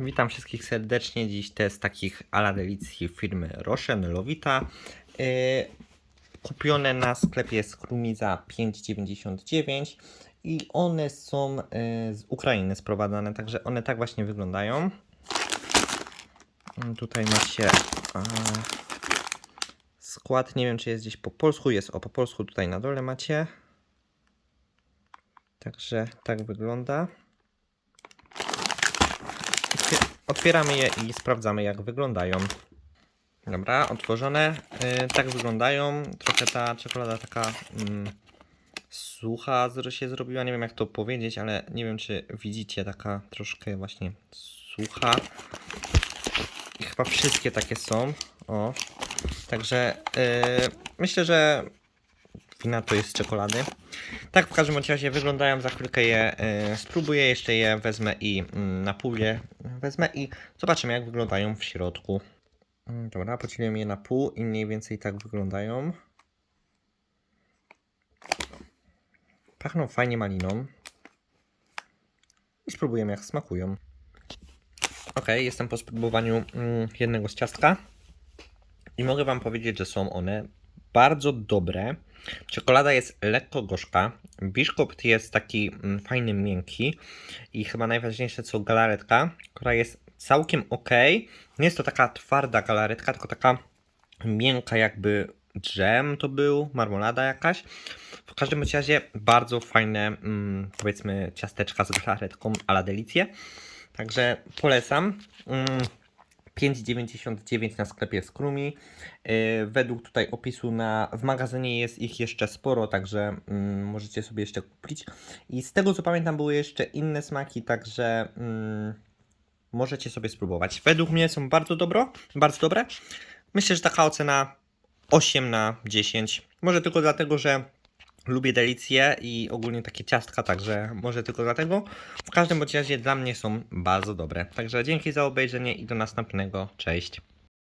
Witam wszystkich serdecznie. Dziś test takich ala firmy Rochen Lowita. Yy, kupione na sklepie Skrumi za 5,99 i one są yy, z Ukrainy sprowadzane, także one tak właśnie wyglądają. Yy, Tutaj macie skład, nie wiem czy jest gdzieś po polsku, jest o po polsku tutaj na dole macie. Także tak wygląda. Otwieramy je i sprawdzamy jak wyglądają. Dobra, otworzone. Yy, tak wyglądają. Trochę ta czekolada taka mm, sucha się zrobiła. Nie wiem jak to powiedzieć, ale nie wiem czy widzicie taka troszkę właśnie sucha. I chyba wszystkie takie są. O. Także yy, myślę, że wina to jest z czekolady. Tak w każdym razie wyglądają, za chwilkę je y, spróbuję, jeszcze je wezmę i mm, na pół je wezmę i zobaczymy jak wyglądają w środku. Mm, Dobra, podzieliłem je na pół i mniej więcej tak wyglądają. Pachną fajnie maliną. I spróbujemy jak smakują. Ok, jestem po spróbowaniu mm, jednego z ciastka. I mogę Wam powiedzieć, że są one bardzo dobre. Czekolada jest lekko gorzka. Biszkopt jest taki mm, fajny, miękki. I chyba najważniejsze co galaretka, która jest całkiem ok. Nie jest to taka twarda galaretka, tylko taka miękka jakby dżem to był, marmolada jakaś. W każdym razie bardzo fajne, mm, powiedzmy, ciasteczka z galaretką a la delicje. Także polecam. Mm, 5,99 na sklepie Skrumi. Yy, według tutaj opisu na, w magazynie jest ich jeszcze sporo, także mm, możecie sobie jeszcze kupić. I z tego co pamiętam były jeszcze inne smaki, także mm, możecie sobie spróbować. Według mnie są bardzo dobro, bardzo dobre. Myślę, że taka ocena 8 na 10. Może tylko dlatego, że lubię delicje i ogólnie takie ciastka, także może tylko dlatego. W każdym razie dla mnie są bardzo dobre. Także dzięki za obejrzenie i do następnego. Cześć.